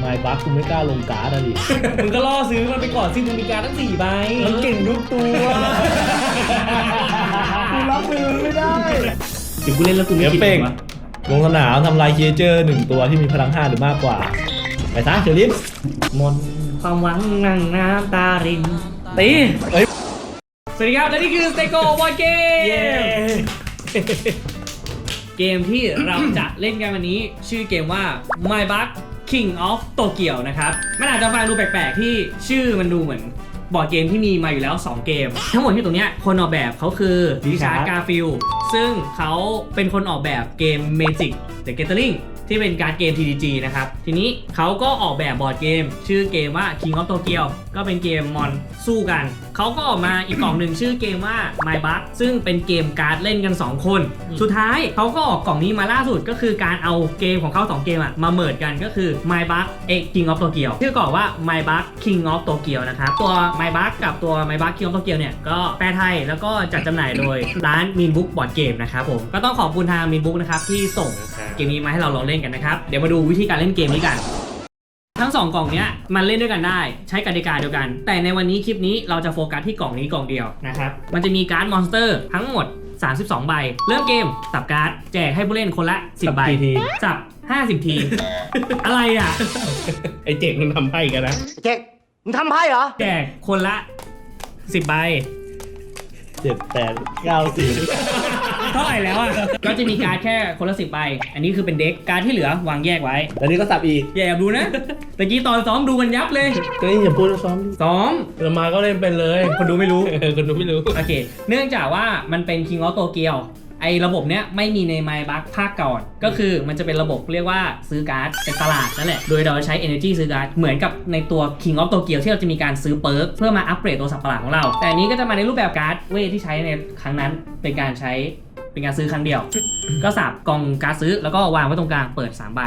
ไมบัคกูไม่กล้าลงการ์ดอะดิมึงก็ล่อซื้อมันไปก่อนสิมึงมีการดตั้งสี่ใบมันเก่งทุกตัวกูรับมือมันไม่ได้ถึงกูเล่นแล้วกูไม่เอฟคิดเฟกวะลงสนามทำลายเคเจอร์หนึ่งตัวที่มีพลังห้าหรือมากกว่า ไปซะเชอริฟหมดความหวังนั่งน้ำตารินตีเอ้ยสวัสดีครับ และนี่คือ s t a k o Board Game เกมที่เราจะเล่นกันวันนี้ ชื่อเกมว่า My Bug King of Tokyo นะครับ มันอาจจะฟังดูแปลกๆ ที่ชื่อมันดูเหมือนบอร์ดเกมที่มีมาอยู่แล้ว 2 เกม ทั้งหมดที่ตรงเนี้ยคนออกแบบเขาคือดิชาร์ดกาฟิลซึ่งเขาเป็นคนออกแบบเกม Magic the Gathering ที่เป็นการ์ดเกม TDG นะครับ ทีนี้เขาก็ออกแบบบอร์ดเกม ชื่อเกมว่า King of Tokyo ก็เป็นเกมมอนสู้กัน เขาก็ออกมาอีกกล่องหนึ่งชื่อเกมว่า My Bug ซึ่งเป็นเกมการ์ดเล่นกัน 2 คน สุดท้ายเขาก็ออกกล่องนี้มาล่าสุดก็คือการเอาเกมของเขา2เกมอะมาเมิร์ดกันก็คือ My Bug X King of Tokyo ชื่อกล่องว่า My Bug King of Tokyo นะครับตัว My Bug กับตัว My Bug King of Tokyo เนี่ยก็แปลไทยแล้วก็จัดจำหน่ายโดยร้าน Min Book Board Game นะครับผมก็ต้องขอบคุณทาง Min Book นะครับที่ส่งเกมนี้มาให้เราลองเล่นกันนะครับ เดี๋ยวมาดูวิธีการเล่นเกมนี้กัน ทั้ง 2 กล่องเนี้ยมันเล่นด้วยกันได้ใช้กติกาเดียวกัน แต่ในวันนี้คลิปนี้เราจะโฟกัสที่กล่องนี้กล่องเดียวนะครับมันจะมีการ์ดมอนสเตอร์ทั้งหมด 32 ใบ เริ่มเกมสับการ์ดแจกให้ผู้เล่นคนละ10ใบกี่ทีสับ50 ที อะไรอะไอเจ๋งมันทำให้กันนะเจ๊กมึงทำไพ่เหรอแจกคนละ 10ใบ เจ็ดแปดเก้าสิบเท่าไหร่แล้วอะ ก็จะมีการ์ดแค่คนละ10ใบ อันนี้คือเป็นเด็กการ์ดที่เหลือวางแยกไว้ แล้วนี่ก็สับอีกอย่าแอบดูนะตะกี้ตอนซ้อมดูกันยับเลย ก็นี่อย่าพูดว่าซ้อมดิซ้อม เรามาก็เล่นเป็นเลย คนดูไม่รู้เออคนดูไม่รู้ โอเค เนื่องจากว่ามันเป็น King of Tokyo ไอ้ระบบเนี้ยไม่มีใน My b u g ภาคก่อน ก็คือมันจะเป็นระบบเรียกว่าซื้อการ์ดเป็นตลาดนั่นแหละ โดยเราใช้ Energy ซื้อการ์ด เหมือนกับในตัว King of Tokyo ที่เราจะมีการซื้อเปิร์กเพื่อมาอัปเกรดตัวสัตว์ประหลาดของเรา แต่อันนี้ก็จะมาในรูปแบบการ์ดเวทที่ใช้ในครั้งนั้นเป็นการใช้เป็นการซื้อครั้งเดียว ก็สับกล่องการ์ดซื้อแล้วก็วางไว้ตรงกลางเปิด3ใบ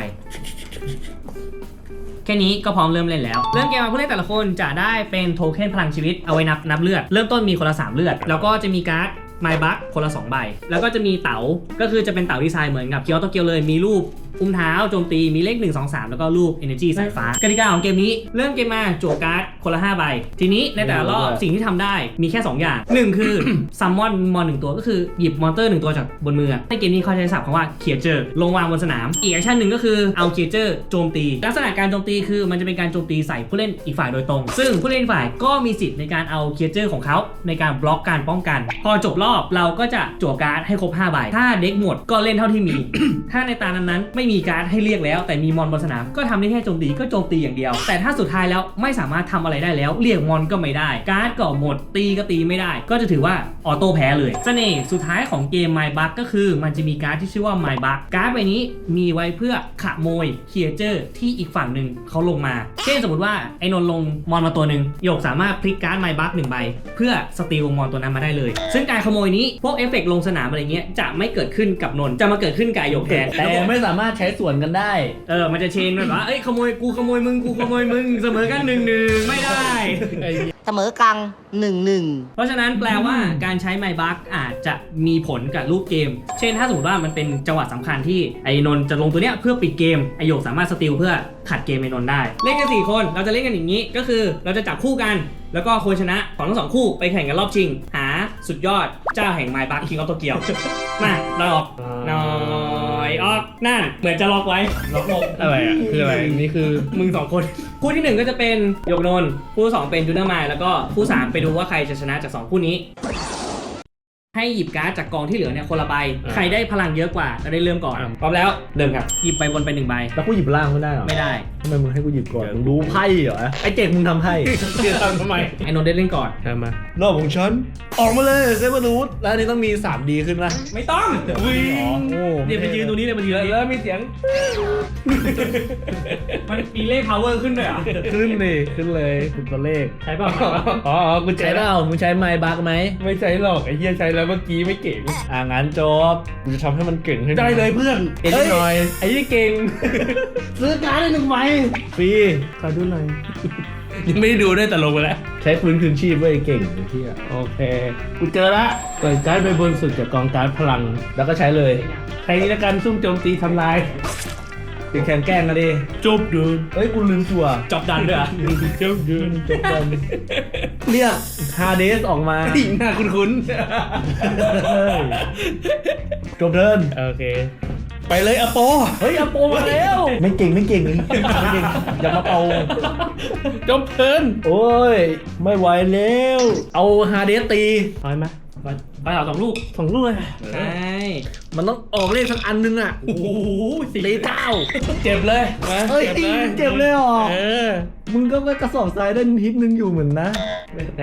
แค่นี้ก็พร้อมเริ่มเล่นแล้ว เริ่มเกมมาผู้เล่นแต่ละคนจะได้เป็นโทเค็นพลังชีวิตเอาไว้นับนับเลือด เริ่มต้นมีคนละ3เลือด แล้วก็จะมีการ์ด ไมบัคคนละ2ใบ แล้วก็จะมีเต๋า ก็คือจะเป็นเต๋าดีไซน์เหมือนกับเคียวโตเกียวเลย มีรูปอุ้มเท้าโจมตี มีเลข 1 2 3 แล้วก็รูป Energy สายฟ้ากติกาของเกมนี้ เริ่มเกมมาจั่วการ์ดคนละ 5 ใบ ทีนี้ในแต่ละรอบสิ่งที่ทำได้มีแค่ 2 อย่าง 1 คือซัมมอนมอนหนึ่งตัวก็คือหยิบมอนเตอร์หนึ่งตัวจากบนมือ ในเกมนี้เขาใช้ศัพท์คำว่าเคียเจอร์ลงวางบนสนาม อีกแอคชั่นหนึ่งก็คือเอาเคียเจอร์โจมตี ลักษณะการโจมตีคือมันจะเป็นการโจมตีใส่ผู้เล่นอีกฝ่ายโดยตรง ซึ่งผู้เล่นฝ่ายก็มีสิทธิ์ในการเอาเคียเจอร์ของเขาในการบล็อกการป้องกัน พอจบรอบอบเราก็จะจั่วการ์ดให้ครบ5ใบ ถ้าเด็กหมดก็เล่นเท่าที่มี ถ้าในตานั้นๆไม่มีการ์ดให้เรียกแล้ว แต่มีมอนบนสนามก็ทำได้แค่โจมตีก็โจมตีอย่างเดียว แต่ถ้าสุดท้ายแล้วไม่สามารถทำอะไรได้แล้ว เรียกมอนก็ไม่ได้ การ์ดก็หมดตีก็ตีไม่ได้ ก็จะถือว่าออโต้แพ้เลยเสน่ห์สุดท้ายของเกม My Bug ก็คือมันจะมีการ์ดที่ชื่อว่า My Bug การ์ดใบนี้มีไว้เพื่อขโมยเคียเจอร์ที่อีกฝั่งหนึ่งเขาลงมา เช่นสมมติว่าไอ้นนท์ลงมอนมาตัวหนึ่งโยกสามารถพลิกการ์ด My Bug หนึ่งใบ เพื่อสตีลมอนตัวนั้นมาได้เลย ซึ่งการขโมยนี้ พวกเอฟเฟกต์ลงสนามอะไรเงี้ยจะไม่เกิดขึ้นกับนนท์จะมาเกิดขึ้นกับไอ้หยกแทน แต่ไม่สามารถใช้ส่วนกันได้ เออ มันจะเชนแบบว่า เอ้ย ขโมยกูขโมยมึง กูขโมยมึง เสมอกันหนึ่งหนึ่งไม่ได้ เสมอกลางหนึ่งหนึ่งเพราะฉะนั้นแปลว่าการใช้ไมบักอาจจะมีผลกับรูปเกม เช่น ถ้าสมมติว่ามันเป็นจังหวะสำคัญที่ไอ้นนท์จะลงตัวเนี้ยเพื่อปิดเกม ไอโยกสามารถสติลเพื่อขัดเกมไอ้นนท์ได้ เล่นกัน4คน เราจะเล่นกันอย่างนี้ ก็คือเราจะจับคู่กัน แล้วก็คนชนะของทั้งสองคู่ไปแข่งกันรอบชิง หา สุดยอดเจ้าแห่งไมบักคิงออฟโตเกียวมาเราออกน้อยออกนั่นเหมือนจะล็อกไว้ล็อกลงอะไรอะคืออะไรนี่คือมึงสองคน คู่ที่หนึ่งก็จะเป็นหยกนนท์คู่สองเป็นจูเนอร์มายแล้วก็คู่สามไปดูว่าใครจะชนะจากสองคู่นี้ ให้หยิบการ์ดจากกองที่เหลือเนี่ยคนละใบ อ่า ใครได้พลังเยอะกว่าจะได้เริ่มก่อนอ่าพร้อมแล้วเริ่มครับหยิบไปบนไปหนึ่งใบ แล้วกูหยิบล่างไม่ได้เหรอไม่ได้ ทำไมมึงให้กูหยิบก่อน มึงรู้ไพ่เหรอ ไอเจ๋งมึงทำไพ่คือทำทำไมไอ้นนท์ได้เล่นก่อน ทำมารอบของฉัน ออกมาเลยเซเบอร์รูทแล้วอันนี้ต้องมี 3D ขึ้นนะไม่ต้องวิ่งโอ้เดี๋ยวไปยืนตรงนี้เลยมายืนแล้วมีเสียง มันมีเลข power ขึ้นด้วยเหรอขึ้นเลยขึ้นเลยคุณตัวเลข ใช่เปล่าอ๋ออ๋อกูใช้เปล่ามึงใช้ไมบักไหม ไม่ใช่หรอกไอ้เฮียใช้แล้วเมื่อกี้ไม่เก่งอ่างั้นจบกูจะทำให้มันเก่งขึ้นได้เลยเพื่อนเอ็นนิดหน่อยไอ้ยี่เก่งซื้อการ์ดได้หนึ่งใบฟรีขอดูหน่อยยังไม่ได้ดูด้วยแต่ลงไปแล้ว ใช้ฟื้นคืนชีพเว้ยเก่งไอ้ที่โอเค กูเจอละเปิดการ์ดไปบนสุดจากกองการ์ดพลัง แล้วก็ใช้เลยใครนี้ละกันซุ่มโจมตีทำลาย เป็นแข่งแกล้งกันดิจบเดินเฮ้ยกูลืมชัวร์จอบดันด้วยอะจบเดินจบกันเนี่ยฮาเดสออกมาอีหน้าคุ้นเฮ้ยจบเดินๆโอเค ไปเลยอโป เฮ้ยอโปมาแล้ว ไม่เก่งไม่เก่งไม่เก่งอย่ามาเป่าจบเทิร์นโอ้ย ไม่ไหวแล้ว เอาฮาเดสตีถอยมา ไปเอาสองลูกสองลูกเลยใช่มันต้องออกเลขสักอันนึงอะโอ้โหตีเก้าเจ็บเลยมาเอ้ยเจ็บเลยเหรอเออ มึงก็ไปกระสอบทรายได้ฮิตนึงอยู่เหมือนนะ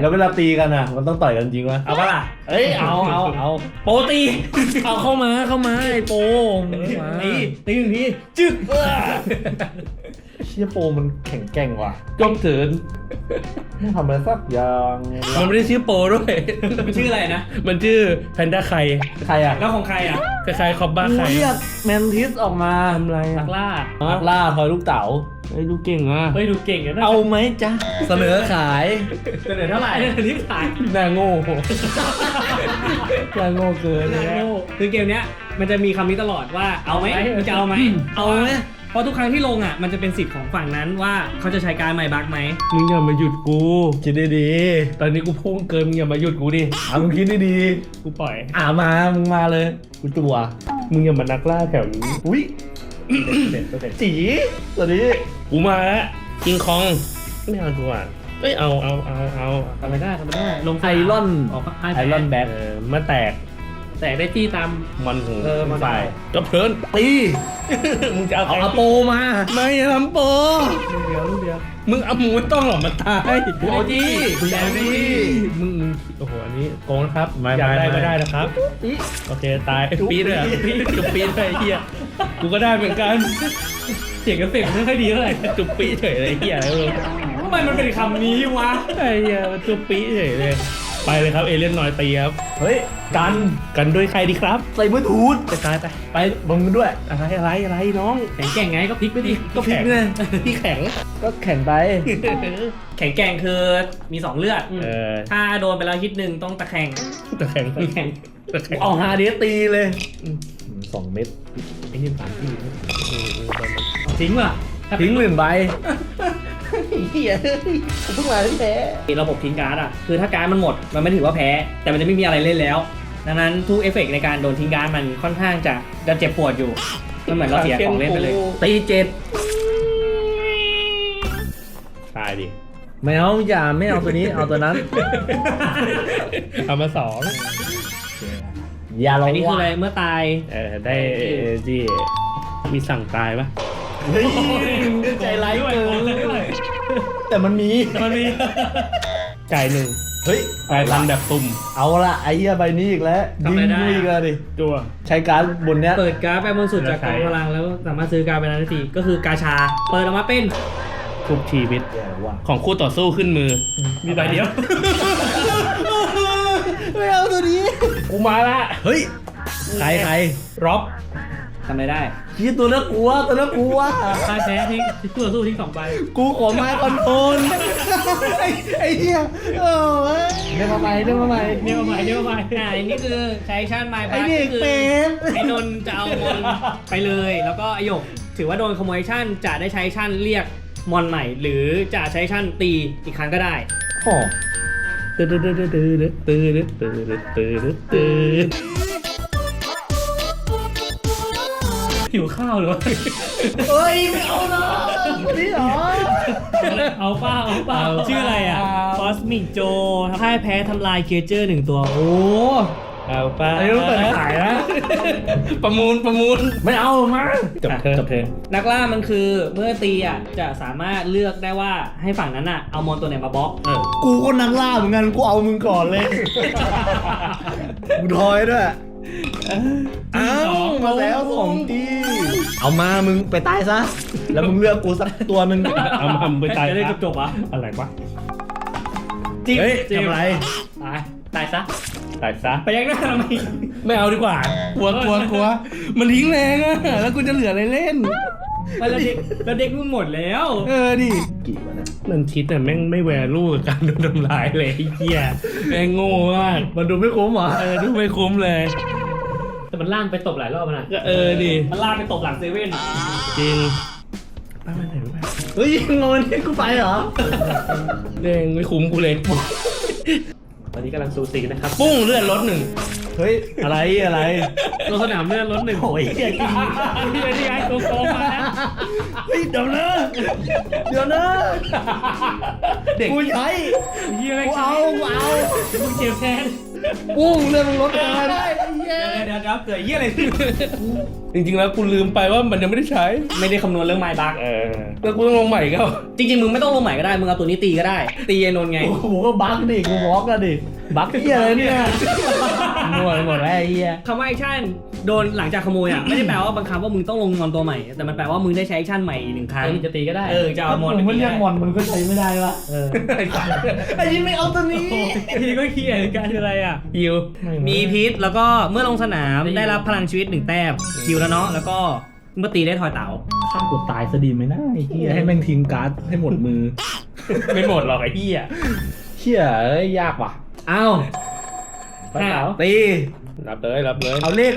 แล้วเวลาตีกันอะ มันต้องต่อยกันจริงวะเอาปะล่ะเอ้ยเอาเอาเอาโปรตี เอาเข้ามาเข้ามาไอ้โปมมาตีตีหนึ่งทีจึ๊กเชี่ยโปมันแข็งแกร่งว่ะจบเทิร์นไม่ทำอะไรสักอย่างมันไม่ได้ชื่อโปรด้วย มันชื่ออะไรนะ มันชื่อแพนด้าไข่ใครอะแล้วของใครอะคล้ายๆคอบบ้ากูไข่เรียกแมนทิสออกมาทำไรนัอะกล่านักล่าทอยลูกเต๋า ไอ้ยดูเก่งอะเฮ้ยดูเก่งอะนะเอาไหมจ๊ะ เสนอขายเสนอเท่าไหร่อันนี้ขายหน้าโง่แค่โง่เกินเลยคือเกมเนี้ยมันจะมีคำนี้ตลอดว่าเอาไหมมึงจะเอาไหมเอาไหมเพราะทุกครั้งที่ลงอะมันจะเป็นสิทธิ์ของฝั่งนั้นว่าเขาจะใช้การไมบักไหมมึงอย่ามาหยุดกูคิดดีตอนนี้กูพุ่งเกินมึงอย่ามาหยุดกูดิๆอะมึงคิดดีกูปล่อยๆอะมามึงมาเลย กูตัวมึงอย่ามานักล่าแถวนี้อุ้ย เด็ดเด็ดจีสวัสดีกูมาแล้วกิงคองไม่เอากูอะเอ้ยเอาเอาเอาเอาทำไม่ได้ทำไม่ได้ลงไอรอนออกไอรอนแบ็คเออมาแตก แต่ได้ที่ตามมันหูเออมันฝ่ายจบเทิร์นตีมึงจะเอาเอาใครอาโปมา ไม่ทำโปลูกเดียวลูกเดียวมึงเอาหมูไม่ต้องหรอกมันตายกูเอาจีกูเอาจีมึงมึงโอ้โหอันนี้โกงนะครับไม่อยากได้ไม่ก็ได้นะครับโอเคตายปีดเลยเหรอปีดจุบปีดเลยไอ้เฮีย กูก็ได้เหมือนกันเสียงเอฟเฟกต์ไม่ค่อยดีเท่าไหร่จุบปีดเฉยเลยไอ้เฮียเออทำไมมันเป็นคำนี้วะ ไอ้เฮียมันจุบปีดเฉยเลย ไปเลยครับเอเลี่ยนหน่อยตีครับ เฮ้ย กันกันด้วยใครดีครับ ใส่เบอร์ทูดไปตายไปไปมึงด้วย อะไรอะไรอะไรน้อง แข็งแกร่งไงก็พลิกไปดิก็พลิกเลยพี่แข็งก็แข่งไป แข็งแกร่งคือมีสองเลือด เออถ้าโดนไปแล้วฮิตหนึ่งต้องตะแคงตะแข็งตะแคงตะแข็งเอาฮาเดสตีเลย สองเม็ดไอ้เหี้ยสามที่ทิ้งว่ะทิ้งหนึ่งใบเฮียกูเพิ่งมาที่แพ้ระบบทิ้งการ์ดอะคือถ้าการ์ดมันหมดมันไม่ถือว่าแพ้ แต่มันจะไม่มีอะไรเล่นแล้ว ดังนั้นทุกเอฟเฟกต์ในการโดนทิ้งการ์ดมันค่อนข้างจะจะเจ็บปวดอยู่มันเหมือนเราเสียของเล่นไปเลยตีเจ็ดตายดิไม่เอาอย่าไม่เอาตัวนี้เอาตัวนั้นเอามาสองอ ย่าลอัองนนี้คืออะไรว่าเมื่อตาย เออได้ที่มีสั่งตายปะเฮ้ยใจร้ายเกินเลยแต่มันมี มันมีจ่ายหนึ่งเฮ้ยกลายพันธุ์แบบตุ่ม เอาละไอ้เหี้ยใบนี้อีกแล้วยิงกูอีกแล้วดิตัวใช้การ์ดบนเนี้ยเปิดการ์ดไปบนสุดจากกองพลังแล้วสามารถซื้อการ์ดไปนั้นได้ทีก็คือกาชา เปิดออกมาเป็นทุกชีวิตแย่ว่ะของคู่ต่อสู้ขึ้นมือ มีใบเดียวไม่เอาตัวนี้ กูมาละเฮ้ยใครใครร็อบทำอะไรได้คิดตัวเลือกกูวะตัวเลือกกูวะค่าแพ้ทิ้งคู่ต่อสู้ทิ้งสองใบกูขอไม้คอนโทรลไอ้ไอ้เหี้ยเออเว้ยเรียกมาใหม่เรียกมาใหม่เดี๋ยวมาใหม่เดี๋ยวมาใหม่อ่าอันนี้คือใช้ชั่นไมไอ้บาเด็กคือเป็ดไอ้นนท์จะเอามอนไปเลย แล้วก็ไอหยกถือว่าโดนขโมยชั่นจะได้ใช้ชั่นเรียกมอนใหม่ หรือจะใช้ชั่นตีอีกครั้งก็ได้โอ้ ตื่นตื่นตื่นตื่นตื่นตื่นตื่นตื่นตื่นหิวข้าวหรือวะเฮ้ยไม่เอานะนี่เหรอ เอาเปล่าเอาเปล่าชื่ออะไรอะคอสมิกโจพ่ายแพ้ทำลายเคเจอร์หนึ่งตัว โอ้ เอาไปไอ้ต้องเปิดขายนะ ประมูลประมูลไม่เอามาจบเทิร์นจบเทิร์นนักล่ามันคือเมื่อตีอะจะสามารถเลือกได้ว่าให้ฝั่งนั้นอะเอามอนตัวไหนมาบล็อกเออกูก็นักล่าเหมือนกันกูเอามึงก่อนเลยกูทอยด้วยอ้าวมาแล้วสองทีเอามามึงไปตายซะ แล้วมึงเลือกกูสักตัวหนึ่งเอามาไปตายจะได้จบๆอะอะไรวะจิ๊บเฮ้ยจิ๊บทำไรตาย ตายซะตายซะไปยักหน้าทำไมไม่เอาดีกว่า กลัวกลัวกลัว มันทิ้งแรงอะแล้วกูจะเหลืออะไรเล่นแล้วเด็กแล้วเด็กมึงหมดแล้วเออดิกี่วะเนี่ยนันทิดอะแม่งไม่แวลูกับการโดนทำลายเลยไอ้เหี้ยแม่งโง่มาก มันดูไม่คุ้มเหรอเออดูไม่คุ้มเลย แต่มันล่างไปตบหลายรอบนะก็เออดิ มันล่างไปตบหลังเซเว่นจริงไปไปไหนรู้ไหมเฮ้ยงอนให้กูไปเหรอเด้งไม่คุ้มกูเลย ตอนนี้กำลังสูสีนะครับ ปุ้งเลื่อนรถหนึ่งเฮ้ย อะไรอะไรรถสนามเลื่อนรถหนึ่งโอ้ยเฮียจริงเฮียนี่ไงโกโก้มาแล้วเฮ้ยเดี๋ยวนะเดี๋ยวนะเด็กกูใช้เฮียไม่กูเอากูเอามึงเจ็บแทน ปุ้งเรื่องรถกันเดี๋ยวเดี๋ยวเดี๋ยวเกิดเยี่ยอะไรขึ้นจริงๆแล้วกูลืมไปว่ามันยังไม่ได้ใช้ ไม่ได้คำนวณเรื่องไมบักเออแล้วกูต้องลงใหม่ก็จริงๆ มึงไม่ต้องลงใหม่ก็ได้ มึงเอาตัวนี้ตีก็ได้ ตีไอ้นนท์ไงโอ้โหก็บั๊กดิ กูบล็อกกันดิ บั๊กเฮียอะไรเนี่ย มั่วไปหมดแล้วไอ้เฮียคำว่าแอคชั่นโดนหลังจากขโมยอะ ไม่ได้แปลว่าบังคับว่ามึงต้องลงมอนตัวใหม่ แต่มันแปลว่ามึงได้ใช้แอคชั่นใหม่อีกหนึ่งครั้งมึงจะตีก็ได้ เออจะเอามอนมึงไม่เรียกมอนมันก็ใช้ไม่ได้วะเออไอ้นี่ไม่เอาตัวนี้ทีก็เคียกันอะไรอะยิวมีพิษแล้วก็เมื่อลงสนามได้รับพลังชีวิตหนึ่งแต้มคิวแล้วเนาะแล้วก็เมื่อตีได้ทอยเต๋าฆ่าตัวตายซะดีไหมนะไอ้เฮียให้แม่งทิ้งการ์ดให้หมดมือ ไม่หมดหรอกไอ้เหี้ยเฮียเอ้ยยากว่ะเอ้า ห้าตีรับเลยรับเลยเอาเลข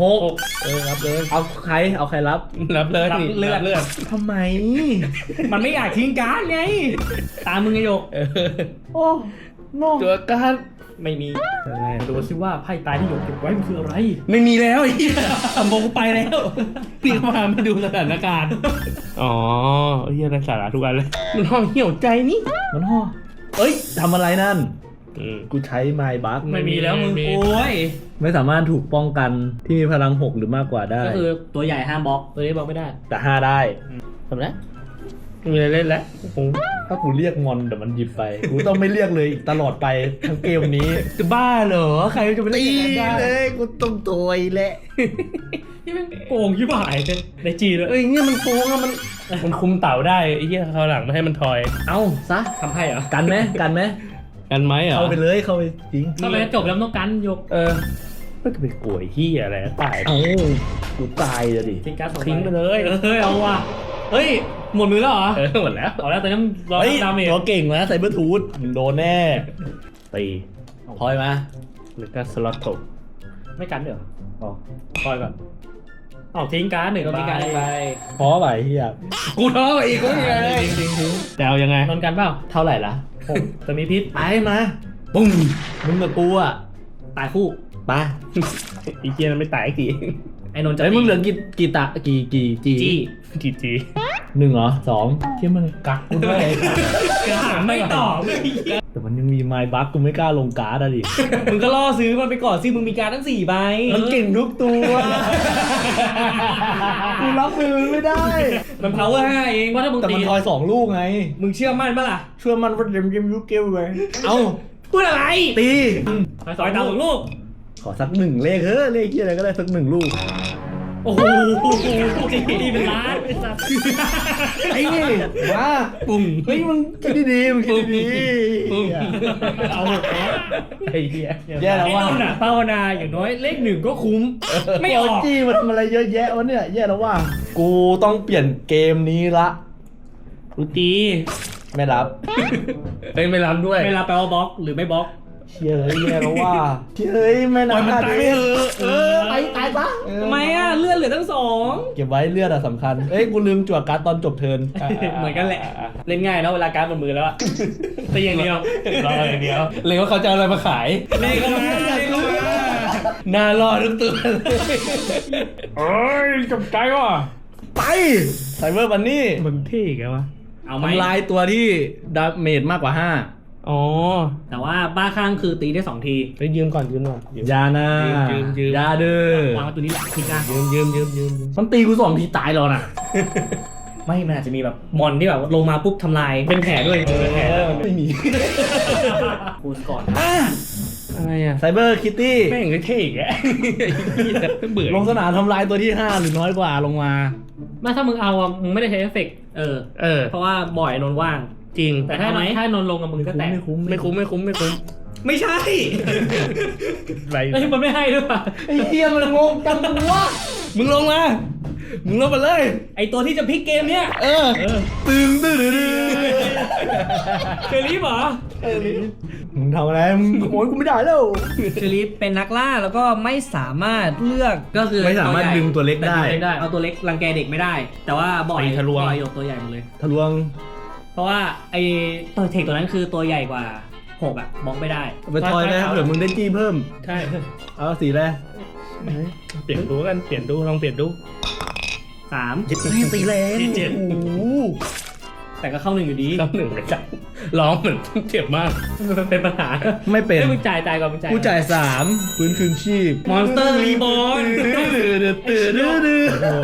หกเออรับเลย เอาใครเอาใครรับ รับเลยรับนี่เลือดรับเลือดทำไม มันไม่อยากทิ้งการ์ดไง ตามมึงไงโยกเออโอ้โน่ตัวการไม่มีดูสิว่าไพ่ตายที่หยกเก็บไว้มันคืออะไร ไม่มีแล้วไอ้เหี้ยทำโมกูไปแล้วนี่มามาดูสถานการณ์ อ๋อเฮียในสาระทุกอันเลย มันห้องเหี่ยวใจนี่ มันห่อเอ้ยทำอะไรนั่นอืม กูใช้ไมบัคไม่มีแล้วมึงไม่มีโอ้ยไม่สามารถถูกป้องกันที่มีพลังหกหรือมากกว่าได้ ก็คือตัวใหญ่ห้ามบล็อกตัวนี้บอกไม่ได้ แต่ห้าได้ทำแล้วไม่มีอะไรเล่นแล้วโอ้โหถ้ากูเรียกมอนเดี๋ยวมันหยิบไป กูต้องไม่เรียกเลยตลอดไปทั้งเกมนี้จะบ้าเหรอ ใครจะไปเล่นอย่างนั้นได้ยกูต้องตัวแหละที่มันโกงยี่บ่ายเลยในจีเลยเอ้ยเนี่ยมันโกงอะมันมันคุมเต่าได้ไอ้เหี้ยคราวหลังไม่ให้มันทอย เอาซะทำให้เหรอ กันไหมกันไหม กันไหมเหรอเข้าไปเลยเข้าไปจริงทำไมจบแล้วต้องกันยกเออไม่จะไปกลัวไอ้เหี้ยอะไรตายเอ้ากูตายเลยดิทิ้งการ์ดสองทิ้งไปเลยเฮ้ยเอาว่ะเฮ้ยหมดมือแล้วเหรอเออหมดแล้วเอาแล้วแต่น้ำร้อนเฮ้ยดาเมจตัวเก่งนะไซเบอร์ทูธมึงโดนแน่ตีพลอยมาหรือการสล็อตตกไม่กันเดี๋ยวอ๋อพลอยก่อนเอาทิ้งการ์ดหนึ่งก็ใบทิ้งการ์ดหนึ่งใบพอไปเฮียกูท้อไปอีกกูยังไงเลยแต่เอายังไงนอนกันเปล่าเท่าไหร่ละ ผมแต่มีพิษไปมาปุ้งมึงกับกูอะตายคู่ไปอีเกียมันไม่ตายกี่ไอ้นนท์จะเฮ้ยมึงเหลือกี่กี่ตะกี่กี่จีจี้กี่จี หนึ่งเหรอสองเที่ยมันกักกูด้วยกระไม่ตอบแต่มันยังมีไมล์บัคกูไม่กล้าลงการ์ดอะดิมึงก็ล่อซื้อมันไปก่อนสิมึงมีการ์ดทั้งสี่ใบมันเก่งทุกตัวกูรับมือไม่ได้ มัน power ห้าเองว่าถ้ามึงแต่ตีมันทอยสองลูกไง มึงเชื่อมั่นปะล่ะช่วยมันว่าเดมเดมยุคเกลเลยเอาพูดอะไรตีสอยดาวสองลูก ขอสักหนึ่งเลขเฮ้ยเลขที่อะไรก็ได้สักหนึ่งลูกโอ้โหจีดีเป็นล้านไอ้สัสไอ้นี่มาปุ่มเฮ้ยมึงคิดดีๆมึงคิดดีๆปุ้งเอาหมดแล้วไอ้เหี้ยแย่แล้วว่ะนนท์อะภาวนาอย่างน้อยเลขหนึ่งก็คุ้ม ไม่ออกจี้มันทำอะไรเยอะแยะวะเนี่ยแย่แล้วว่ะกูต้องเปลี่ยนเกมนี้ละ กูตีไม่รับ เป็นไม่รับด้วยเวลาแปลว่าบล็อกหรือไม่บล็อก เชี่ยเฮ้ยแย่แล้วว่ะเชี่ยเฮ้ยไม่ปล่นะอยมันตายไปเถอะเออไปตายปะเออทำไมอะเลื่อนเหลือทั้งสองเก็บไว้เลือดอะสำคัญ เอ้ยกูลืมจั่วการ์ดตอนจบเทิร์นเหมือนกันแหละ เล่นง่ายแล้วเวลาการ์ดบนมือแล้วอะตีอย่างเดียวรออย่างเดียวเลยว่าเขาจะเอาอะไรมาขายเลขก็ไม่ได้น่ารอทุกตัวเลยเอ้ยจบใจว่ะไปไซเบอร์บันนี่มึงเท่แกวะเอาไหมทำลายตัวที่ดาเมจมากกว่า อ๋อแต่ว่าบ้าข้างคือตีได้สองทีไปยืมก่อนยืมก่อนยืม5ยานะยืมยืมยาเด้อวางไว้ตัวนี้แหละทิ้งอะยืมยืมยืมยืมมันตีกูสองทีตายแล้วนะ ไม่มันอาจจะมีแบบมอนที่แบบลงมาปุ๊บทำลายเป็นแผลด้วยเป็นแผลด้วยไม่มีกูสก่อนอะไรอะไซเบอร์คิตตี้ แม่งก็เท่แกเบื่อลงสนามทำลายตัวที่ 5 หรือน้อยกว่าลงมา ไม่ถ้ามึงเอาอะมึงไม่ได้ใช้เอฟเฟกต์เออ เออ เพราะว่าบ่อยนนท์ว่าง จริง แต่ถ้าถ้านนท์ลงกับมึงก็แตกไม่คุ้มไม่คุ้มไม่คุ้มไม่คุ้มไม่ใช่ ไรไอ้ยมันไม่ให้ด้วยป่ะไอ้เฮียมันงงจังวะมึงลงมา มึงลงมาเลย ไอตัวที่จะพลิกเกมเนี้ยเออตึงตึงตึงเชอรี่เหรอมึงทำอะไร มึงขโมยกูไม่ได้แล้วเชอรี่เป็นนักล่าแล้วก็ไม่สามารถเลือกก็คือไม่สามารถวใหญ่ดึงตัวเล็กได้ดึงได้ เอาตัวเล็กรังแกเด็กไม่ได้ แต่ว่าบ่อยตีทะลวง บ่อยยกตัวใหญ่หมดเลย ทะลวงเพ ราะว่าไอ้ตัวเทคตัวนั้นคือตัวใหญ่กว่าหกอะบล็อกไม่ได้เอาไปทอยนะเผื่อมึงได้จี้เพิ่ม ใช่ เอาสีอะไรเปลี่ยนดูกันเปลี่ยนดูลองเปลี่ยนดูสามไม่ตีแรงที่เจ็ดโอ้โหแต่ก็เข้าหนึ่งอยู่ดีต้องหนึ่งไปจับร้องเหมือนเจ็บมากมันเป็นปัญหาไม่เป็นไม่มึงจ่ายจ่ายก่อนมึงจ่ายกูจ่ายสามฟื้นคืนชีพ Monster Reborn ตื่นดื้อดื้อโอ้กู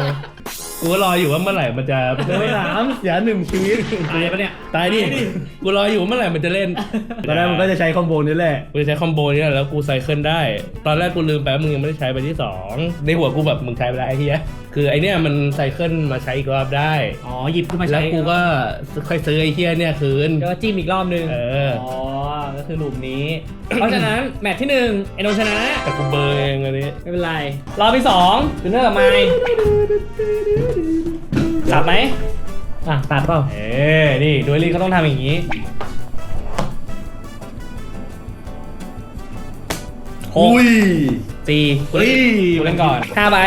ก็รออยู่ว่าเมื่อไหร่มันจะเบอร์สามเสียหนึ่งชีวิตตายปะเนี่ยตายดิกูรออยู่ว่าเมื่อไหร่มันจะเล่นตอนแรกมันก็จะใช้คอมโบนี้แหละกูจะใช้คอมโบนี้แหละแล้วกูไซเคิลได้ ตอนแรกกูลืมไปว่ามึงยังไม่ได้ใช้ไปที่สองในหัวกูแบบมึงใช้ไปแล้วไอ้เหี้ยคือไอเนี้ยมันไซเคิลมาใช้อีกรอบได้อ๋อหยิบขึ้นมาแล้วใช้กูก็ค่อยซื้อไอ้เหี้ยเนี่ยคืนก็จิ้มอีกรอบนึงเอออ๋อ ก็คือหลุมนี้ เพราะฉะนั้นแมตช์ที่หนึ่งไอโนชนะ แต่กูเบอร์เองอันนี้ไม่เป็นไร รอบที่สองคือเนอร์กับไมค์ตัดไหมอะตัดเปล่าเอ้นี่ดูลี่เขาต้องทำอย่างนี้หกอุ้ยสี่กูเล่นเฮ้ยกูเล่นก่อนห้าใบ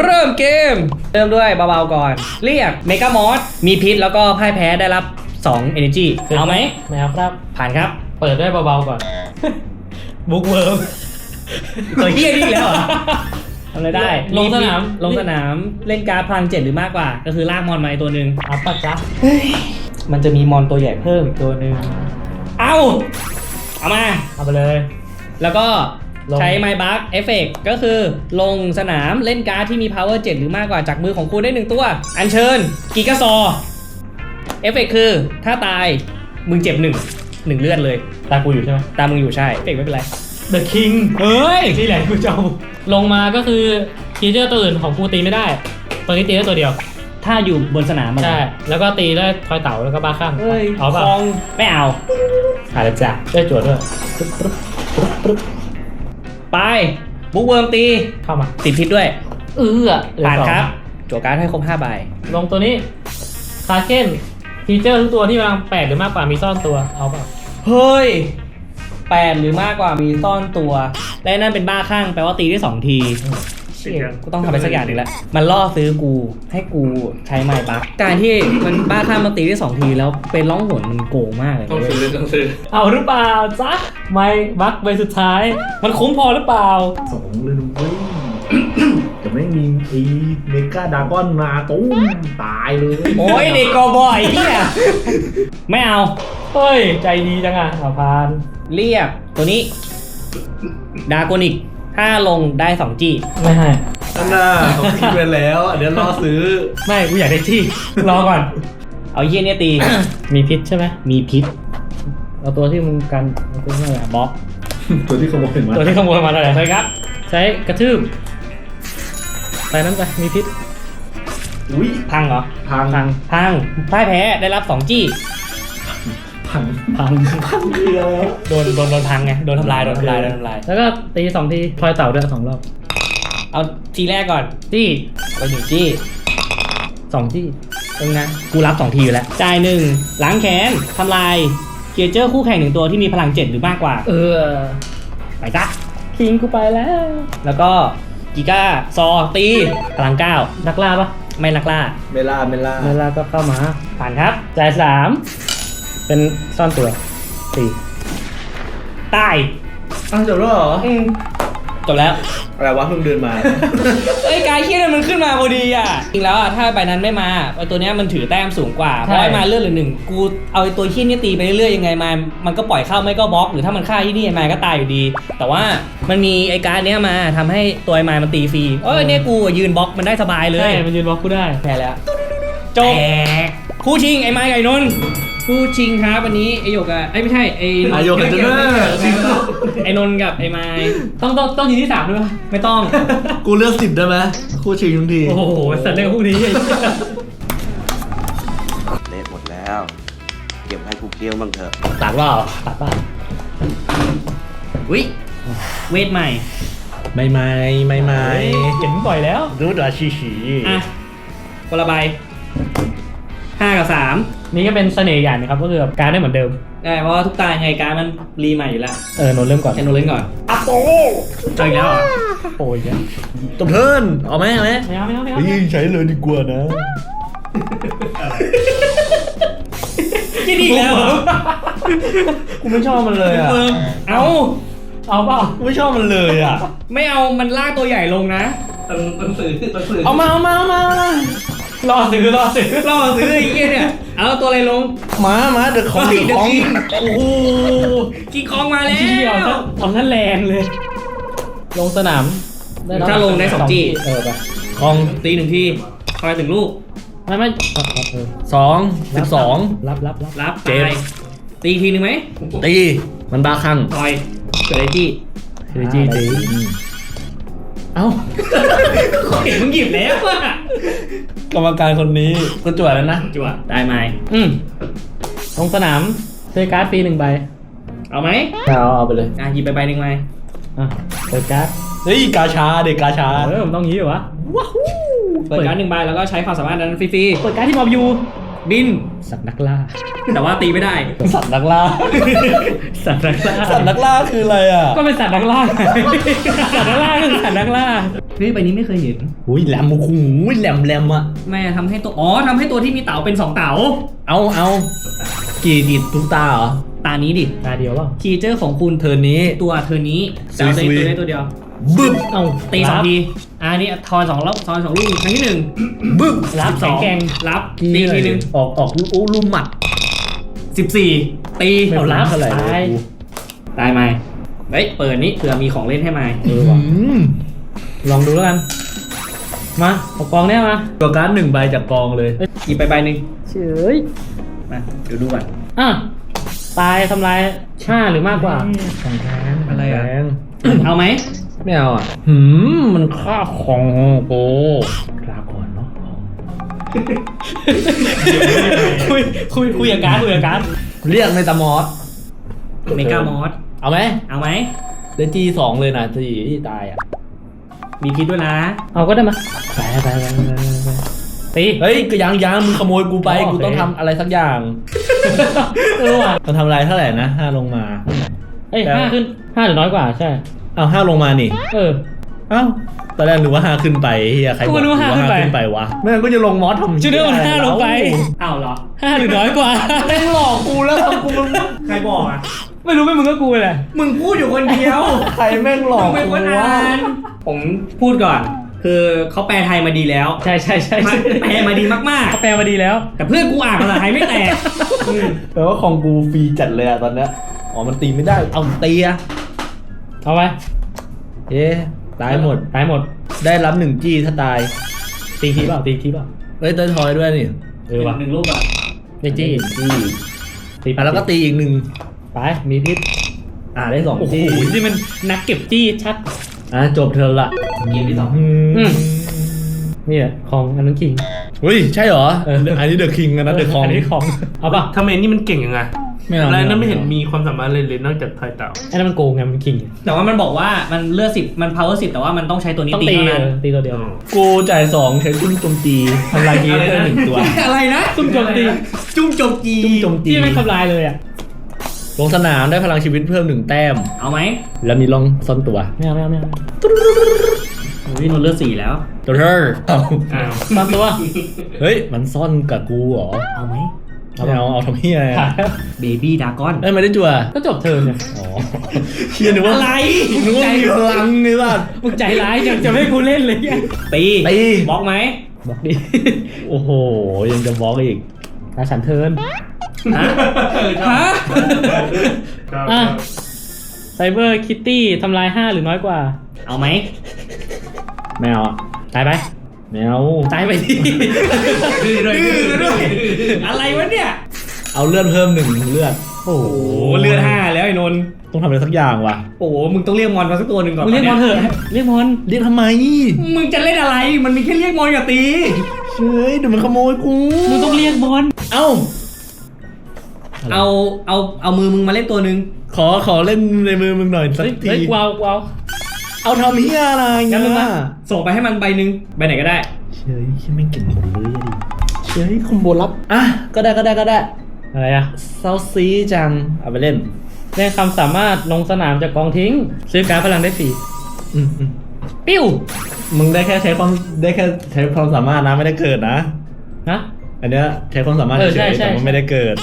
เริ่มเกม เริ่มด้วยเบาๆก่อน เรียกเมกามอสมีพิษแล้วก็พ่ายแพ้ได้รับ 2 Energy เอาไหม ไม่เอาครับ ผ่านครับ เปิดด้วยเบาๆก่อน บุ๊กเวิร์มตัวเฮียนี่อีกแล้วเหรอทำอะไรได้ลงสนาม ลงสนามเล่นการ์ดพลังเจ็ดหรือมากกว่า ก็คือลากมอนมาอีกตัวหนึ่งอัพปะจ๊ะมันจะมีมอนตัวใหญ่เพิ่มอีกตัวหนึ่งเอาเอามา เอาไปเลย แล้วก็ลง ใช้ไมบัคเอฟเฟกก็คือลงสนามเล่นการ์ดที่มี power 7 หรือมากกว่าจากมือของคุณได้หนึ่งตัว อัญเชิญกิกาซอเอฟเฟกคือถ้าตายมึงเจ็บหนึ่งหนึ่งเลือดเลย ตากูอยู่ใช่ไหมตามมึงอยู่ใช่เอฟเฟกไม่เป็นไร The King เฮ้ยนี่แหละกูจะเอาลงมาก็คือคีเจอร์ตัวอื่นของกูตีไม่ได้ตัวนี้ตีได้ตัวเดียว ถ้าอยู่บนสนามมันใช่ แล้วก็ตีได้ทอยเต่าแล้วก็บ้าข้างเฮ้ยเอาป่ะคองไม่เอาผ่านแล้วจ้ะได้จวดด้วย ไปบุ๊กเวิร์มตี เข้ามา ติดพิษด้วย เออเหลือผ่านสองครับโจวการ์ดให้ครบ5ใบลงตัวนี้คาเคนฟีเจอร์ทุกตัวที่วางแปดหรือมากกว่ามีซ่อนตัวเอาเปล่าเฮ้ยแปดหรือมากกว่ามีซ่อนตัว และนั่นเป็นบ้าข้างแปลว่าตีได้สองที เชี่ยกูต้องทำไปสักอย่างหนึ่งแล้ว มันล่อซื้อกูให้กูใช้ไม้บักการที่มันบ้าข้างมันตีได้สองทีแล้วเป็นร้องหนมันโกงมากเลยต้องซื้อต้องซื้อเอาหรือเปล่าจ๊ะไม่บักใบสุดท้าย มันคุ้มพอหรือเปล่าสองเลยนุ้ยจะไม่มีไอ้เมกาดากอนมาตุ้มตายเลย โอ้ยเด็กกอบอยเนี่ยไม่เอาเฮ้ยใจดีจังอะเอาพาน เรียกตัวนี้ดาโกนิก ถ้าลงได้2จีไม่ให้ อันน่ะเขาคิดไปแล้วเดี๋ยวรอซื้อ ไม่กูอยากได้ที่รอก่อน เอาเยี่ยเนี่ยตี มีพิษใช่ไหมมีพิษเอาตัวที่มึงกันเอาตัวนี้บล็อกตัวที่ขโมยมาตัวที่ขโมยมาเลยเลยครับ ใช้กระทืบไปนั้นไปมีพิษอุ้ยพังเหรอ พัง พัง พังพ่ายแพ้ได้รับ2จี พังพังพังเดียวโดนโดนโดนพังไงโดนทำลายโดนทำลายโดนทำลายแล้วก็ตีสองทีทอยเต่าด้วยสองรอบเอาทีแรกก่อนจี้ไปหนึ่งจี้สองจี้ตรงนั้นกูรับ2ทีอยู่แล้วจ่ายหนึ่งล้างแค้นทำลายเกียร์เจอร์คู่แข่งหนึ่งตัวที่มีพลัง7หรือมากกว่า เออ ไปซะคิงกูไปแล้ว แล้วก็กิก้าซอตีพลังนักล่าปะ9ไม่นักล่าเมล่าเมล่าเวลาก็เข้ามาผ่านครับจ่ายสาม เป็นซ่อนตัวสี่ตายอ้าวจบแล้วเหรอ อืมจบแล้ว อะไรวะเพิ่งเดินมา เอ้ยกายเคียนมันขึ้นมาพอดีอะ จริงแล้วอะ ถ้าใบนั้นไม่มาไอตัวเนี้ยมันถือแต้มสูงกว่า เพราะไอ้มาเลื่อนเหลือหนึ่งกูเอาไอ้ตัวเคียนเนี่ยตีไปเรื่อยๆยังไงมามันก็ปล่อยเข้าไม่ก็บล็อก หรือถ้ามันฆ่าที่นี่ไอ้มาก็ตายอยู่ดี แต่ว่ามันมีไอ้การ์ดเนี้ยมาทำให้ตัวไอ้มามันตีฟรีเอ้ยเนี่ยกูอะยืนบล็อกมันได้สบายเลยใช่มันยืนบล็อกกูได้ แพ้แล้วจบ คู่ชิงไอ้ไม้ไก่นนท์คู่ชิงครับวันนี้ไอโยกอะไอยไม่ใช่ไออาโยกันเจเนอร์ไอ้นนท์กับไอ้ไม้ต้องต้องต้องทีที่สามด้วยปะไม่ต้อง กูเลือกสิบได้ไหมคู่ชิงทุกทีโอ้โหสัตว์เลี้ยงพวกนี้เละหมดแล้ว เก็บให้กูเคี้ยวบ้างเถอะ ตัดเปล่าตัดเปล่าอุ้ยเวทใหม่ไม่ไม่ไม่ไม่เห็นบ่อยแล้วรู้ดาชิชิอะคนละใบ ห้ากับสามนี่ก็เป็นเสน่ห์อย่างนะครับก็คือแบบการได้เหมือนเดิม ได้เพราะว่าทุกตายังไงการดมันรีใหม่อยู่แล้วเออโนนเริ่มก่อนแค่โนเล่นก่อนอะโปเอาอีกแล้วเหรอโอ้ยเนี่ยจบเทิร์นเอาไหมเอาไหมไม่เอาไม่เอาไม่เอาเฮ้ยใช้เลยดีกว่านะนี่ดีแล้วเหรอกูไม่ชอบมันเลยอะเฟิร์มเอาเอาเปล่ากูไม่ชอบมันเลยอะ ไม่เอามันลากตัวใหญ่ลงนะ ตันสื่อตันสื่อเอามาเอามาเอามา เอามารอซื้อรอซื้อล่อซื้อไอ้เหี้ยเนี่ย เอาตัวอะไรลงมามาเดือดของเฮ้ยเดือดของเดี๋ยวกินโอ้โหกิงคองมาแล้วที่เอาซะเอาซะแรงเลย ลงสนามได้รับถ้าลงได้สองจีเออไปของตีหนึ่งทีคอยถึงลูกไม่ไม่เอาเอาเออสองสิบสองรับรับรับรับเจ็บตายตีอีกทีหนึ่งไหมตีมันบาคังคอยเกิดอะไรจี้เฮ้ยจีจีอืมเอ้าเห็นมึงหยิบแล้วอะ กรรมการคนนี้ก็จวดแล้วนะจั่วได้ไหมอืมลงสนามซื้อการ์ดฟรีหนึ่งใบเอาไหมเอาเอาไปเลยอะหยิบไปใบหนึ่งไหมอะเปิดการ์ดเฮ้ยกาชาเด็กกาชาเออมันต้องงี้เหรอวะเปิดการ์ดหนึ่งใบแล้วก็ใช้ความสามารถนั้นฟรีเปิดการ์ดที่มอบยูๆ บิน สัตว์นักล่า แต่ว่าตีไม่ได้ สัตว์นักล่า สัตว์นักล่า สัตว์นักล่าคืออะไรอะก็เป็นสัตว์นักล่าไงสัตว์นักล่าก็คือสัตว์นักล่าเฮ้ยใบนี้ไม่เคยเห็น อุ้ยแหลมโอ้โหแหลมแหลมอะ แม่ทำให้ตัว อ๋อทำให้ตัวที่มีเต๋าเป็นสองเต๋า เอาเอากี่กี่ทุกตาเหรอ ตานี้ดิ ตาเดียวเปล่า คีเจอร์ของคุณเธอนี้ ตัวเธอนี้จะเอาได้ซุยๆตัวได้ตัวเดียว บึ้บเอ้าตีสองรับทีอ่านี่ทอยสองรอบทอยสองลูกครั้งที่หนึ่งบึ้บรับสองแข็งรับตีทีหนึ่งออกออกอู้ลูกหมัดสิบสี่ตีไม่เอารับเท่าไหร่ตายตายไหมเฮ้ยเปิดนี้เผื่อมีของเล่นให้ไหมเออว่ะลองดูแล้วกันมาเอากองเนี้ยมาตัวการ์ดหนึ่งใบจากกองเลยหยิบไปใบหนึ่งเฉยมาเดี๋ยวดูก่อนอะตายทำลายห้าหรือมากกว่าของแพงอะไรอะแพงเอาไหม ไม่เอาอะ หืม มันค่าของโอ้ลาก่อนเนาะคุยคุยคุยกับการดคุยกับการดเรียกในตามอสเมกามอสเอาไหมเอาไหมได้จีสองเลยนะจีที่ตายอะมีพิษด้วยนะ เอาก็ได้มาไปไปไปไปไปตี เฮ้ยก็ยังยังมึงขโมยกูไป อ๋อกูต้องโอเค ทำอะไรสักอย่างเออว่ะต้องทำอะไรเท่าไหร่นะห้าลงมา เอ้ยแล้วห้าขึ้นห้าหรือน้อยกว่าใช่ เอาห้าลงมานี่เออเอ้าตอนแรกนึกว่าห้าขึ้นไปเฮียใครบอกกูนึกว่าห้าขึ้นไป ขึ้นไปวะไม่งั้นก็จะลงมอสทำชื่อเรื่องมันห้าลงไปเอาเหรอห้าหรือน้อยกว่า แม่งหลอกกูแล้วทำกูมันใครบอกอะไม่รู้ไม่มึงก็กูแหละมึงพูดอยู่คนเดียวใครแม่งหลอกมึงเป็นกูคนวะอ่านผมพูดก่อน คือเขาแปลไทยมาดีแล้วใช่ใช่ใช่มันแปลมาดีมากเขาแปลมาดีแล้ว ๆ แต่เพื่อนกูอ่านภาษาไทยไม่แตกอืมแปลว่าของกูฟรีจัดเลยอะตอนเนี้ยอ๋อมันตีไม่ได้เอาตีอะ เอาไปเอ๊ะตายหมด ตายหมด ได้รับหนึ่งจี้ถ้าตาย ตีทีเปล่าตีทีเปล่าเฮ้ยเต้ยทอยด้วยนี่เออว่ะหนึ่งลูกอะตีจี้จี้ตีอะแล้วก็ตีอีกหนึ่งไปมีพิษอะได้สองโอ้โหจี้นี่มันนักเก็บจี้ชัด อะจบเธอละเกมที่สอง อือืมมนี่แหละของอันนั้นคิง เฮ้ย ใช่เหรอเอออันนี้เดอะคิงนะเดอะคอง อันนี้ของ เอาป่ะทำไมนี่มันเก่งยังไง ไม่เอาอะไรนั้นไม่ไม่เอาเห็นมีความสามารถเลยเลยนอกจากทอยเต่าอันนั้นมันโกงไงมันคิงแต่ว่ามันบอกว่ามันเลือดสิบมัน power สิบแต่ว่ามันต้องใช้ตัวนี้ต้องตีตีเท่านั้นเออตีตัวเดียวกูจ่ายสองใช้จุ้มโจมตีทำลายกีได้หนึ่งตัวอะไรนะจุ่มโจมตีจุ่มโจมตีจุ้มโจมตีที่ไม่ทำลายเลยอะลงสนามได้พลังชีวิตเพิ่มหนึ่งแต้ม เอาไหมแล้วมีลองซ่อนตัวไม่เอาไม่เอาไม่เอาวิ่งนนเลือดสี่แล้วตัวเธอเอาอ้าวตามตัวเฮ้ยมันซ่อนกับกูเหรอเอาไหม ไม่เอาเอาทำเฮียอะไรขาอะดเบบี้ดากอนเอ้ยไม่ได้จั่วก็จบเทิร์นเนี่ยอ๋อเฮียนึกว่าอะไรนึกว่ามีพลังไงบ้างมึงใจร้ายยังจะไม่ให้กูเล่นเลยเนี่ยตีตีบล็อกไหมบอกดิโอ้โหยังจะบล็อกอีกตาฉันเทิร์นฮะฮะอะไซเบอร์คิตตี้ทำลายห้าหรือน้อยกว่า เอาไหมแมวอะตายไป แมวตายไปดิดื้อด้วยดื้อด้วยอะไรวะเนี่ย เอาเลือดเพิ่มหนึ่งเลือด โอ้โหโอ้เลือดห้าแล้วไอ้นนท์ต้องทำอะไรสักอย่างว่ะโอ้โหมึงต้องเรียกมอนมาสักตัวหนึ่งก่อนมึงเรียกมอนเถอะเรียกมอนเรียกทำไมมึงจะเล่นอะไร มันมีแค่เรียกมอนกับตีเฮ้ยเดี๋ยวมันขโมยกูมึงต้องเรียกมอนเอ้าเอาเอาเอามือมึงมาเล่นตัวหนึ่งขอขอเล่นในมือมึงหน่อยสักเฮ้ยทีเฮ้ยว้าวว้าว เอาทำเฮียอะไรงั้นมึงมาส่งไปให้มันใบหนึ่งใบไหนก็ได้ เฮ้ยไม่งเก่งหมดเลยอะดิเฮ้ยคอมโบลับ อะ ก็ได้ก็ได้ก็ได้ อะไรอะเซาซีจัง เอาไปเล่น เล่นคำสามารถลงสนามจากกองทิ้ง ซื้อการ์ดพลังได้ฟรีอืมอืมปิ้วมึงได้แค่ใช้ความได้แค่ใช้ความสามารถนะไม่ได้เกิดนะ นะ อันเนี้ยใช้ความสามารถเออเฉใช่ยๆใช่ แต่มันใช่ไม่ได้เกิด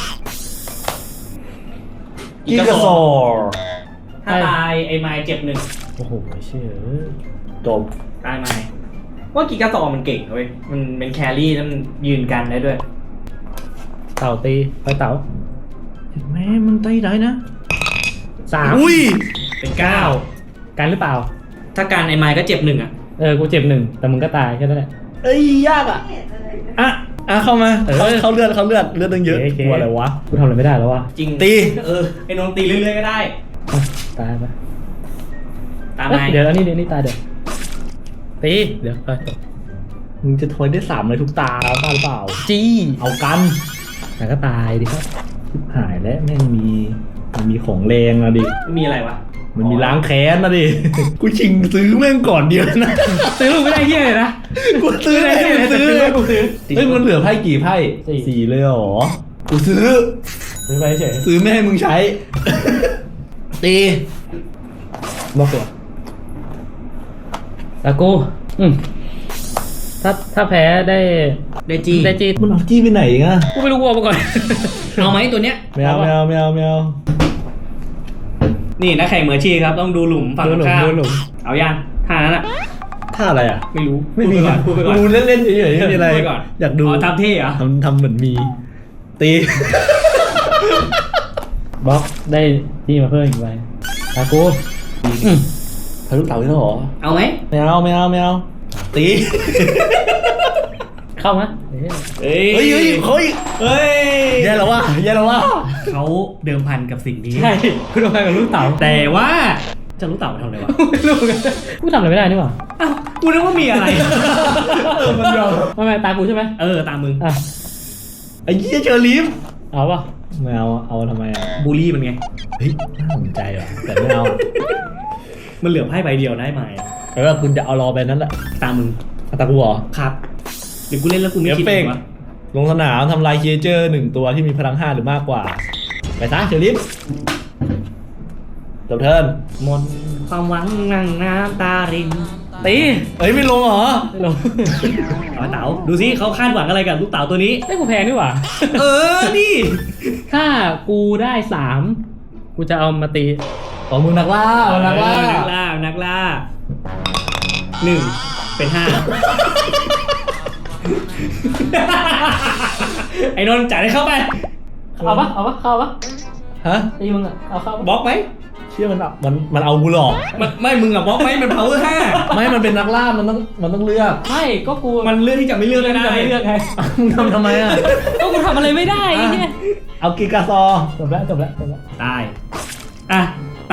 อีกิกการะซสออบร์ถ้าตายไอ้ไม้เจ็บหนึ่ง โอ้โหเชื่อจบตายไม้ว่ากิกาซอมันเก่งเว้ย มันเป็นแครี่แล้วมันยืนกันได้ด้วย เต่าตีไปเต่าแม่มันตีได้นะสามอุ้ยเป็นเก้าการหรือเปล่า ถ้าการไอ้ไม้ก็เจ็บหนึ่งอะ เออ กูเจ็บหนึ่งแต่มึงก็ตายแค่นั้นแหละ เอ้ยยากอะ อะ อะเข้ามาเออเข้าเข้าเลือดเข้าเลือดเลือดตั้งเยอะโอเคกลัวอะไรวะ กูทำอะไรไม่ได้แล้ววะ จริง ตี เออ ไอ้นนท์ตีเรื่อยๆก็ได้อะตายไป ตามเอ้ยไม้เดี๋ยวอันนี้เดี๋ยวนี่ตายเดี๋ยวตีเดี๋ยวไปจบมึงจะทนได้สามเลยทุกตาบ้าหรือเปล่า จี้เอากันแต่ก็ตายดิครับชิบหายแล้วแม่งมีมันมีของแรงนะดิ มีอะไรวะ มันมีล้างแค้นนะดิ กูชิงซื้อแม่งก่อนเดียวนะ ซื้อมึงไม่ได้เฮียเลยนะ กูซื้อเลยกูซื้อซื้อกูซื้อเฮ้ยมันเหลือไพ่กี่ไพ่สี่สี่เลยเหรอ กูซื้อ ซื้อไปเฉย ซื้อไม่ให้มึงใช้ ตีบล็อกตัว แล้วกูอืมถ้าถ้าแพ้ได้ได้จีได้จีมันเอาจี้ไปไหนอีกอะกูไม่รู้กูเอามาก่อน เอาไหมตัวเนี้ยไม่เอาไม่เอาไม่เอาไม่เอานี่นักแข่งมืออาชีพครับ ต้องดูหลุมฝั่งดูหลุมข้ามดูหลุมเอายังท่านั้นอะท่าอะไรอะ ไม่รู้ไม่มีพูดไปก่อนพูดไปก่อนกูเล่นๆเฉยๆไม่มีอะไรพูดปก่อนอยากดูอ๋อทำเท่เหรอทำทำเหมือนมี ตีบล็อกได้จีมาเพิ่มอีกใบตากู อืมทะลุเต่าอีกแล้วเหรอเอาไหมไม่เอาไม่เอาไม่เอาตีเข้ามาเอ้ยเฮ้ยเฮ้ยเฮ้ยเฮ้ยเฮ้ยแย่แล้วว่ะแย่แล้วว่ะเขาเดิมพันกับสิ่งนี้ใช่กูทำงานกับลูกเต๋าแต่ว่าจะรู้เต่าไปทำอะไรวะไม่รู้เหมือนกันกูทำอะไรไม่ได้นี่หว่าอ้าวกูนึกว่ามีอะไรเออมันยอมไม่ไม่ตากูใช่ไหมเออตามมึงอะไอ้เหี้ยเจอลิฟต์เอาป่ะไม่เอาเอาทำไมอะบูลลี่มันไงเฮ้ยน่าสนใจว่ะแต่ไม่เอา มันเหลือไพ่ใบเดียวได้ไหมอะแต่ว่าคุณจะเอารอไปนั้นแหละตามมึงเอาตากูเหรอครับเดี๋ยวกูเล่นแล้วกูไม่เอฟคิดเฟเลกต์ยวะลงสนามทำลายเคเจอร์หนึ่งตัวที่มีพลังห้าหรือมากกว่า ไปซะเชอริฟจบเทิร์นหมดความหวังนั่งน้ำตารินตีเอ้ยไม่ลงเหรอ ไม่ลงเอาเต๋าดูสิเขาคาดหวังอะไรกับลูกเต๋าตัวนี้ไอ้ยกูแพ้นี่หว่า เออนี่ ถ้ากูได้สามกูจะเอามาตี ของมึงนักล่าเอานักล่าเออนักล่านักล่าหนึ่งเป็นห้าไอ้นนท์จ่ายให้เข้าไปเอาปะเอาปะเข้าปะฮะตีมึงอะเอาเข้าปะบล็อกไหมเชื่อมันเอามันมันเอากูหลอกมันไม่มึงอะบล็อกไหมมัน power ห้าไม่มันเป็นนักล่ามันต้องมันต้องเลือกไม่ก็กูมันเลือกที่จะไม่เลือกก็ได้จะไม่เลือกไงมึงทำทำไมอะก็กูทำอะไรไม่ได้ไอ้เหี้ยเอากิกาซอจบแล้วจบแล้วจบแล้วตายอะ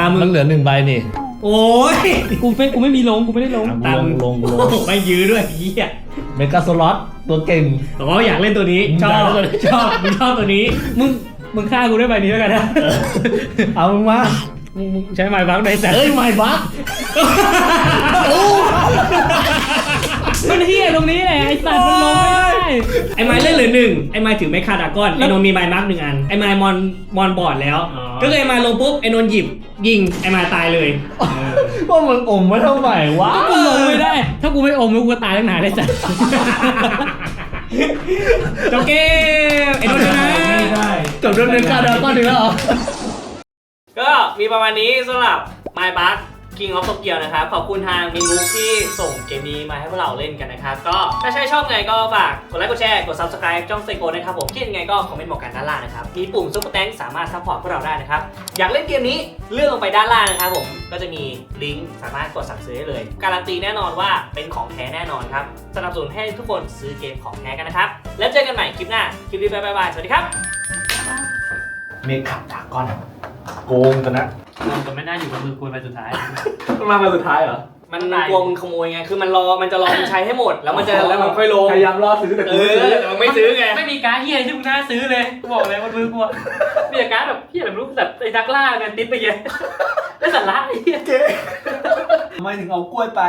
ตามมึมันงเหลือหนึ่งใบนี่โอ้ยกูไม่กูไม่มีลงกูไม่ได้ลงอะตามมึงลงลงโอ้โหไม่ยื้อด้วยเฮียเมกาโซลอตตัวเก่ง อ๋ออยากเล่นตัวนี้ ชอบอยากเล่นตัวนี้ชอบมึงชอบตัวนี้ มึงมึงฆ่ากูด้วยใบนี้แล้วกันนะ เอามึงมามึงมึงใช้ไม้บังได้แต่เอ้ยไม่บักมันเฮียตรงนี้แหละไอ้สัตว์มันลงไม่ได้ ไอ้ไม้เล่นเหลือหนึ่งไอ้ไม้ถือไม่คาดากอนไอ้นนท์มีไม้มาร์กหนึ่งอันไอ้ไม้มอนมอนบอร์ดแล้วก็เลยไอ้ไม้ลงปุ๊บไอ้นนท์หยิบยิงไอ้ไม้ตายเลยว่ามึงอมไว้เท่าไหร่วะกูลงไม่ได้ ถ้ากูไม่อมแล้วกูก็ตายตั้งนานเลยจ้ะจบเกมไอ้นนท์ชนะจบเรื่องเมกาดาก้อนอีกแล้วเหรอ ก็มีประมาณนี้สำหรับ My b u g King of Tokyo นะครับ ขอบคุณทางมินบุ๊กที่ส่งเกมนี้มาให้พวกเราเล่นกันนะครับ ก็ถ้าใช่ชอบไงก็ฝากกดไลค์กดแชร์ กด Subscribe จ้องเซโกนะครับผมคิดยังไงก็คอมเมนต์บอกกันด้านล่างนะครับ มีปุ่มซุปเปอร์แตงสามารถซัพพอร์ตพวกเราได้นะครับ อยากเล่นเกมนี้เลื่อนลงไปด้านล่างนะครับผมก็จะมีลิงก์สามารถกดสั่งซื้อได้เลย การันตีแน่นอนว่าเป็นของแท้แน่นอนครับสนับสนุนให้ทุกคนซื้อเกมของแท้กันนะครับแล้วเจอกันใหม่คลิปหน้าคลิปนี้บ๊ายบายสวัสดีครับ เมกาดาก้อนโกงกันนะ แต่ไม่น่าอยู่กับมือกูไปสุดท้าย มันมาเป็นสุดท้ายเหรอมันกลัวมึงขโมยไง คือมันรอ มันจะรอมึงใช้ให้หมด แล้วมันจะ แล้วมันค่อยลง พยายามรอซื้อแต่เออแต่มึงไม่ซื้อไง ไม่มีการ์ดเฮียที่มึงน่าซื้อเลยกูบอกเลยมันมือกูอะมีแต่การ์ดแบบเฮียแบบรูปแบบไอ้นักล่ากันติดไปเยอะได้สาระไอ้เฮียทำไมถึงเอากล้วยไป